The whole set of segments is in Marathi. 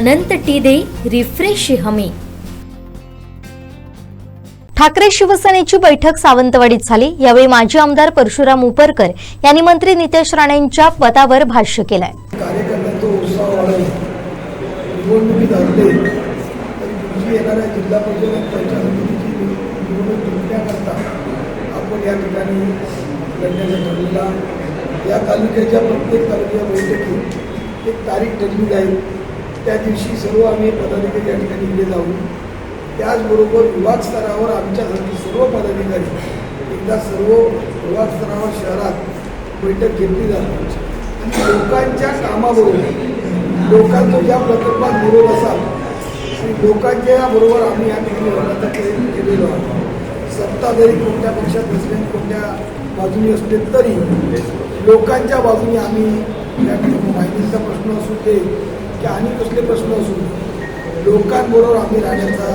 अनंत टी दे रिफ्रेश हमी. ठाकरे शिवसेनेची बैठक सावंतवाडीत झाली. यावेळी माजी आमदार परशुराम उपरकर यांनी मंत्री नितेश राणेंच्या पदावर भाष्य केलंय. या तालुक्याच्या प्रत्येक तालुक्या बैठकीत एक तारीख ठरली जाईल. त्या दिवशी सर्व आम्ही पदाधिकारी या ठिकाणी इकडे जाऊ त्याचबरोबर विभाग स्तरावर आमच्यासाठी सर्व पदाधिकारी एकदा सर्व विभाग स्तरावर शहरात बैठक घेतली जाते. आणि लोकांच्या कामाबरोबर लोकांचा ज्या प्रकल्पात विरोध असाल आणि लोकांच्या बरोबर आम्ही या ठिकाणी होण्याचा प्रयत्न केलेलो आहोत सत्ता जरी कोणत्या पक्षात नसले कोणत्या बाजूने असले तरी लोकांच्या बाजूने आम्ही या ठिकाणी माहितीचा प्रश्न असू दे की आणि कसले प्रश्न असू लोकांबरोबर आम्ही राहण्याचा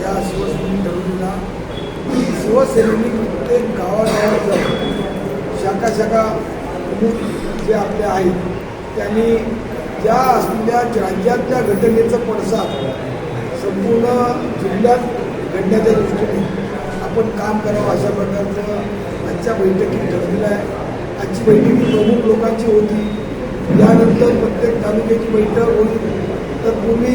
या शिवसेनेने ठरवलेला शिवसेनेने प्रत्येक गावागावात जाऊन शाखा शाखा प्रमुख जे आपले आहेत त्यांनी ज्या असलेल्या राज्यातल्या घटनेचा पडसाद संपूर्ण जिल्ह्यात घडण्याच्या दृष्टीने आपण काम करावं अशा प्रकारचं आजच्या बैठकीत ठरलेलं आहे. आजची बैठकी प्रमुख लोकांची होती. यानंतर प्रत्येक तालुक्याची बैठक होईल. तर पूर्वी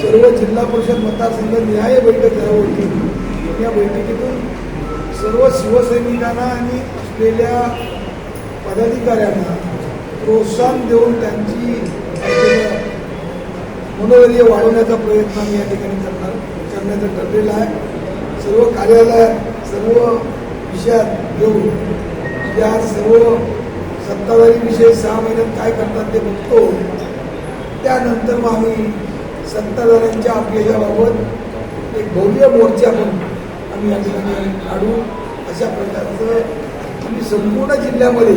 सर्व जिल्हा परिषद मतदारसंघ न्याय बैठक झाली होती. या बैठकीतून सर्व शिवसैनिकांना आणि असलेल्या पदाधिकाऱ्यांना प्रोत्साहन देऊन त्यांची मनोधैर्य वाढवण्याचा प्रयत्न आम्ही या ठिकाणी करणार करण्याचं ठरलेलं आहे. सर्व कार्यालयात सर्व विषयात घेऊन या सर्व सत्ताधारी विषय सहा महिन्यात काय करतात ते बघतो. त्यानंतर मग आम्ही सत्ताधाऱ्यांच्या अपयशाबाबत एक भव्य मोर्चा म्हणून आम्ही या ठिकाणी काढू. अशा प्रकारचं आम्ही संपूर्ण जिल्ह्यामध्ये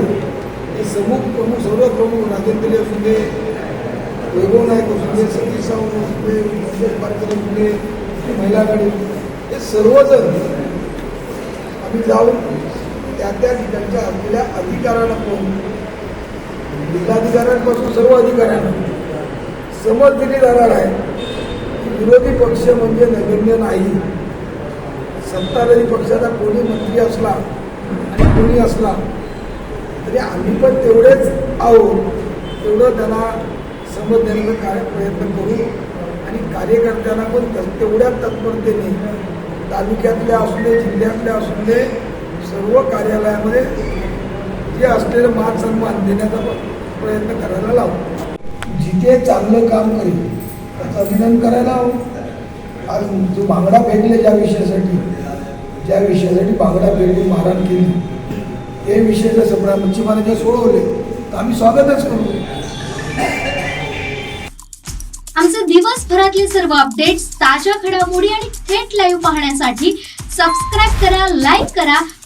हे समूह प्रमुख सर्व प्रमुख राजेंद्र असू दे वैभव नाईक असू दे सतीश सावंत असू दे मंगेश पाटील असू दे महिला गाडी हे सर्वजण आम्ही जाऊन त्या त्या ठिकाणच्या असलेल्या अधिकाऱ्यांना पाहून जिल्हाधिकाऱ्यांपासून सर्व अधिकाऱ्यांना समज दिली जाणार आहे की विरोधी पक्ष म्हणजे नगण्य नाही. सत्ताधारी पक्षाचा कोणी मंत्री असला आणि कोणी असला तरी आम्ही पण तेवढेच आहोत. तेवढं त्यांना समज देण्याचा कार्य प्रयत्न करू आणि कार्यकर्त्यांना पण त- तत्परतेने तालुक्यातल्या असू दे जिल्ह्यातल्या असू दे सर्व कार्यालयामध्ये जे असलेलं मान सन्मान देण्याचा प्रयत्न करायला लावू. जिथे चांगलं काम करेल त्याचं अभिनंदन करायला हवं. आज जो बांगडा फेकले ज्या विषयासाठी ज्या विषयासाठी बांगडा फेकून मारहाण केली ते विषय जर सगळ्या मच्छीमारांचे सोडवले तर आम्ही स्वागतच करू. आमचे दिवसभरातले सर्व अपडेट्स ताज्या घडामोडी आणि थेट लाईव्ह पाहण्यासाठी सबस्क्राईब करा लाईक करा